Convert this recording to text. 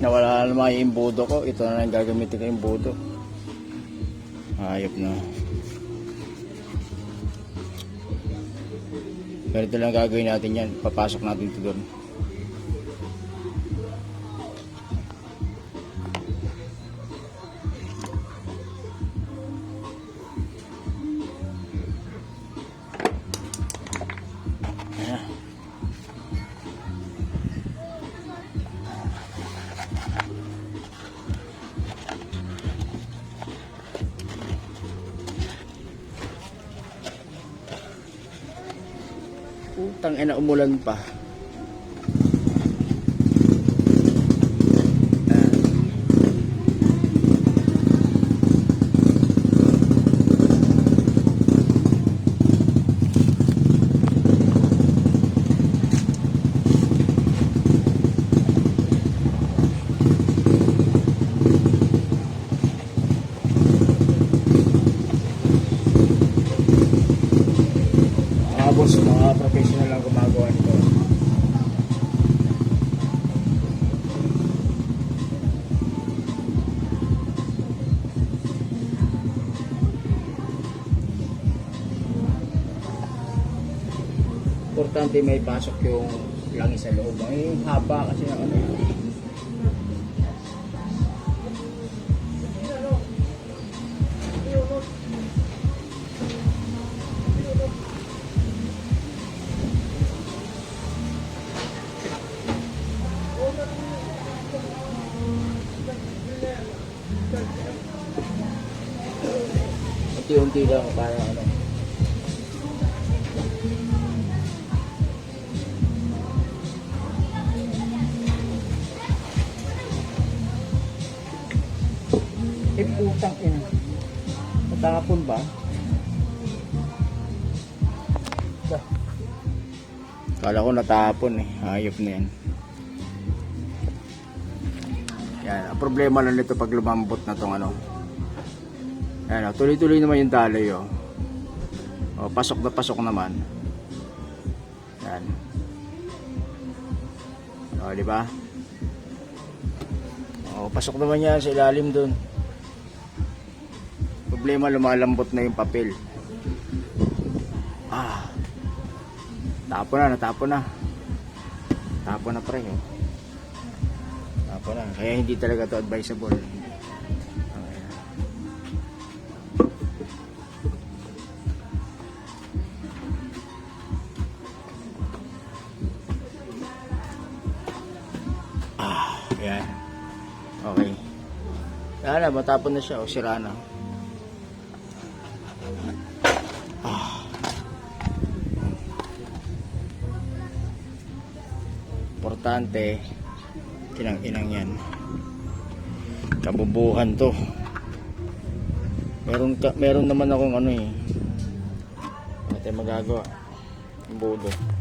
Nawala na naman yung imbudo ko. Ito na lang gagamitin ko yung imbudo. Ayop na. Ganito lang gagawin natin yan. Papasok natin ito doon. Putang ina umulan pa. Importante may pasok yung langis sa loob. Ay, haba kasi ng ano. Unti-unti lang para ano. Eh, putang ina. Natapon ba? Ba? Kala ko natapon eh. Hayop na yan. Yan. Problema lang nito pag lumambot na tong ano. Yan. oh, Tuloy-tuloy naman yung daloy oh. oh. Pasok na pasok naman. Yan. O, di ba? Oh, pasok naman yan sa ilalim doon. Problema lumalambot na yung papel. Ah. Tapo na, natapo na. Tapo na pre. Oh. Tapo na. Kaya hindi talaga to advisable. Ah, ayan. Okay. Na, matapon na siya. O, sira na. Importante, inang-inang yan. Kabubuhan to. Meron, ka, meron naman akong ano eh. Ito magagawa. Ang budo.